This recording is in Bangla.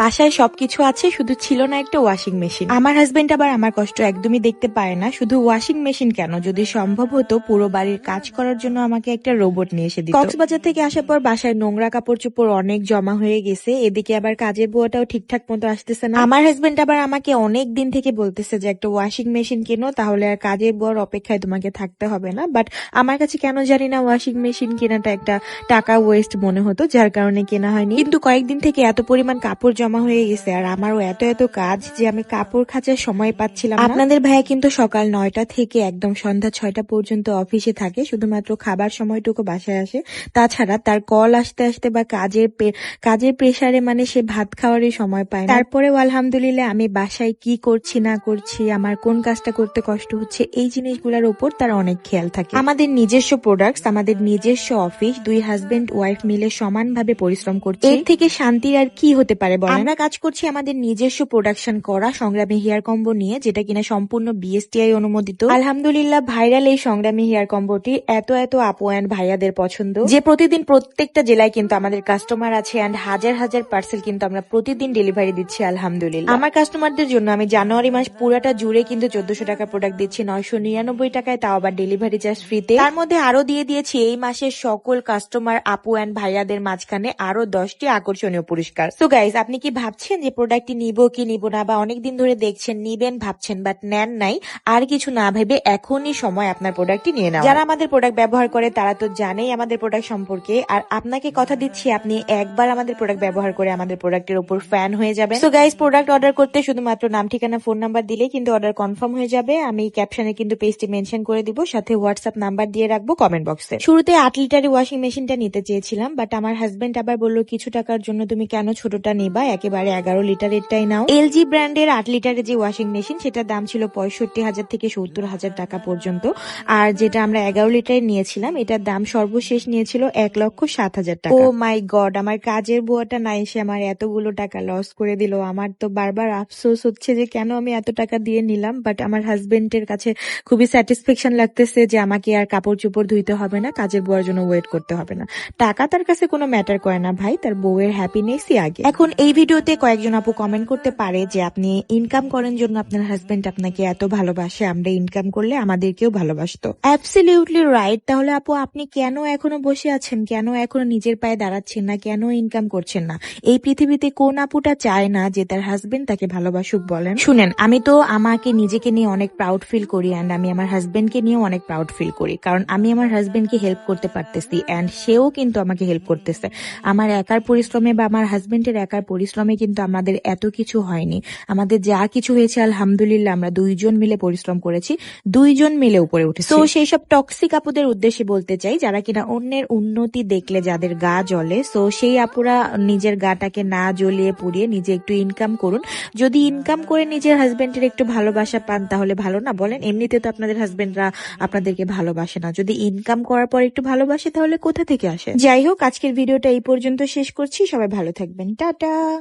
বাসায় সবকিছু আছে, শুধু ছিল না একটা ওয়াশিং মেশিন আমার হাজবেন্ড আবার আমার কষ্ট একদমই দেখতে পায় না, শুধু ওয়াশিং মেশিন কেন? যদি সম্ভব হতো, পুরো বাড়ির কাজ করার জন্য আমাকে একটা রোবট নিয়ে এসে দিত। কক্সবাজার থেকে আসার পর বাসায় নোংরা কাপড় চোপড় অনেক জমা হয়ে গেছে, এদিকে আবার কাজের বুয়াটাও ঠিকঠাক মতো আসতেছে না। আমার হাজবেন্ড আবার আমাকে অনেক দিন থেকে বলতেছে যে, একটা ওয়াশিং মেশিন কেনো, তাহলে আর কাজের বুয়ার অপেক্ষায় তোমাকে থাকতে হবে না। বাট আমার কাছে কেন জানি না ওয়াশিং মেশিন কেনাটা একটা টাকা ওয়েস্ট মনে হতো, যার কারণে কেনা হয়নি। কিন্তু কয়েকদিন থেকে এত পরিমাণ কাপড় জমা হয়ে গেছে আর আমারও এত এত কাজ যে আমি কাপড় খাঁচার সময় পাচ্ছিলাম আপনাদের ভাইয়া কিন্তু সকাল নয়টা থেকে একদম সন্ধ্যা ছয়টা পর্যন্ত অফিসে থাকে শুধুমাত্র খাবার সময়টুকু বাসায় আসে। তাছাড়া তার কল আসতে আসতে বা কাজের কাজের প্রেসারে মানে সে ভাত খাওয়ারই সময় পায় তারপরেও আলহামদুলিল্লাহ আমি বাসায় কি করছি না করছি আমার কোন কাজটা করতে কষ্ট হচ্ছে এই জিনিসগুলোর উপর তার অনেক খেয়াল থাকে। আমাদের নিজস্ব প্রোডাক্টস আমাদের নিজস্ব অফিস দুই হাজবেন্ড ওয়াইফ মিলে সমানভাবে পরিশ্রম করছে। এর থেকে শান্তির আর কি হতে পারে আমরা কাজ করছি আমাদের নিজস্ব প্রোডাকশন করা, সংগ্রামী হেয়ার কম্বো নিয়ে, যেটা কিনা সম্পূর্ণ বিএসটিআই অনুমোদিত। আলহামদুলিল্লাহ, ভাইরাল এই সংগ্রামী হেয়ার কম্বোটি এত এত আপু ভাইয়াদের পছন্দ। যে প্রতিদিন প্রত্যেকটা জেলায় কিন্তু আমাদের কাস্টমার আছে অ্যান্ড হাজার হাজার পার্সেল কিন্তু আমরা প্রতিদিন ডেলিভারি দিচ্ছি, আলহামদুলিল্লাহ। আমার কাস্টমারদের জন্য আমি জানুয়ারি মাস পুরাটা জুড়ে কিন্তু চোদ্দশো টাকা প্রোডাক্ট দিচ্ছি, নয়শো নিরানব্বই টাকায়, তাও আবার ডেলিভারি চার্জ ফ্রিতে তার মধ্যে আরও দিয়ে দিয়েছি, এই মাসের সকল কাস্টমার আপু অ্যান্ড ভাইয়াদের মাঝখানে আরও দশটি আকর্ষণীয় পুরস্কার। তো গাইজ আপনি কি ভাবছেন যে প্রোডাক্টটি নিব কি নিব না বা অনেকদিন ধরে দেখছেন, নিবেন, ভাবছেন বাট নেন নাই, আর কিছু না ভেবে এখনই সময় আপনার প্রোডাক্টটি নিয়ে নাও যারা আমাদের প্রোডাক্ট ব্যবহার করে তারা তো জানেই আমাদের প্রোডাক্ট সম্পর্কে, আর আপনাকে কথা দিচ্ছি, আপনি একবার আমাদের প্রোডাক্ট ব্যবহার করে আমাদের প্রোডাক্টের উপর ফ্যান হয়ে যাবেন। তো গাইজ প্রোডাক্ট অর্ডার করতে শুধুমাত্র নাম, ঠিকানা ফোন নাম্বার দিলেই কিন্তু অর্ডার কনফার্ম হয়ে যাবে। আমি ক্যাপশনে কিন্তু পেজটি মেনশন করে দিব, সাথে হোয়াটসঅ্যাপ নাম্বার দিয়ে রাখব কমেন্ট বক্সে শুরুতে আট লিটারের ওয়াশিং মেশিনটা নিতে চেয়েছিলাম বাট আমার হাজবেন্ড আবার বলল, কিছু টাকার জন্য তুমি কেন ছোটটা নিবা? একেবারে এগারো লিটারেরটাই নাও। এলজি ব্র্যান্ডের আট লিটারের যে ওয়াশিং মেশিন, সেটার দাম ছিল পঁয়ষট্টি হাজার থেকে সত্তর হাজার টাকা পর্যন্ত। আর যেটা আমরা এগারো লিটারের নিয়েছিলাম, এটার দাম সর্বশেষ নিয়েছিল এক লক্ষ সাত হাজার টাকা। ও মাই গড আমার কাজের বুয়াটা না এসে আমার এতগুলো টাকা লস করে দিল। আমার তো বারবার আফসোস হচ্ছে যে কেন আমি এত টাকা দিয়ে নিলাম বাট আমার হাজবেন্ডের কাছে খুবই স্যাটিসফ্যাকশন লাগতেছে যে আমাকে আর কাপড় চোপড় ধুইতে হবে না, কাজের বুয়ার জন্য ওয়েট করতে হবে না। টাকা তার কাছে কোনো ম্যাটার করে না ভাই, তার বউয়ের হ্যাপিনেসই আগে। এখন এই ভিডিওতে কয়েকজন আপু কমেন্ট করতে পারে যে আপনি ইনকাম করেন জন্য আপনার হাজবেন্ড আপনাকে এত ভালোবাসে, আমরা ইনকাম করলে আমাদেরকেও ভালোবাসতো। অ্যাবসলিউটলি রাইট তাহলে আপু, আপনি কেন এখনও বসে আছেন? কেন এখনও নিজের পায়ে দাঁড়াচ্ছেন না? কেন ইনকাম করছেন না? এই পৃথিবীতে কোন আপুটা চায় না যে তার হাজবেন্ড তাকে ভালোবাসুক বলেন? শুনেন, আমি তো আমাকে নিজেকে নিয়ে অনেক প্রাউড ফিল করি অ্যান্ড আমি আমার হাজবেন্ডকে নিয়েও অনেক প্রাউড ফিল করি। কারণ আমি আমার হাজবেন্ডকে হেল্প করতে পারতেছি অ্যান্ড সেও কিন্তু আমাকে হেল্প করতেছে। আমার একার পরিশ্রমে বা আমার হাজবেন্ডের একার পরিশ্রমে কিন্তু আমাদের এত কিছু হয়নি। আমাদের যা কিছু হয়েছে আলহামদুলিল্লাহ আমরা দুইজন মিলে পরিশ্রম করেছি। দুইজন মিলে উপরে উঠেছি। তো সেই সব টক্সিক আপুদের উদ্দেশ্যে বলতে চাই যারা কিনা অন্যের উন্নতি দেখলে যাদের গা জ্বলে সো সেই আপুরা নিজের গাটাকে না জ্বলিয়ে পুড়িয়ে নিজে একটু ইনকাম করুন। যদি ইনকাম করে নিজের হাজবেন্ডের একটু ভালোবাসা পান তাহলে ভালো না? বলেন এমনিতে তো আপনাদের হাজবেন্ডরা আপনাদেরকে ভালোবাসে না। যদি ইনকাম করার পর একটু ভালোবাসে তাহলে কোথা থেকে আসে? যাই হোক আজকের ভিডিওটা এই পর্যন্ত শেষ করছি। সবাই ভালো থাকবেন। টাটা!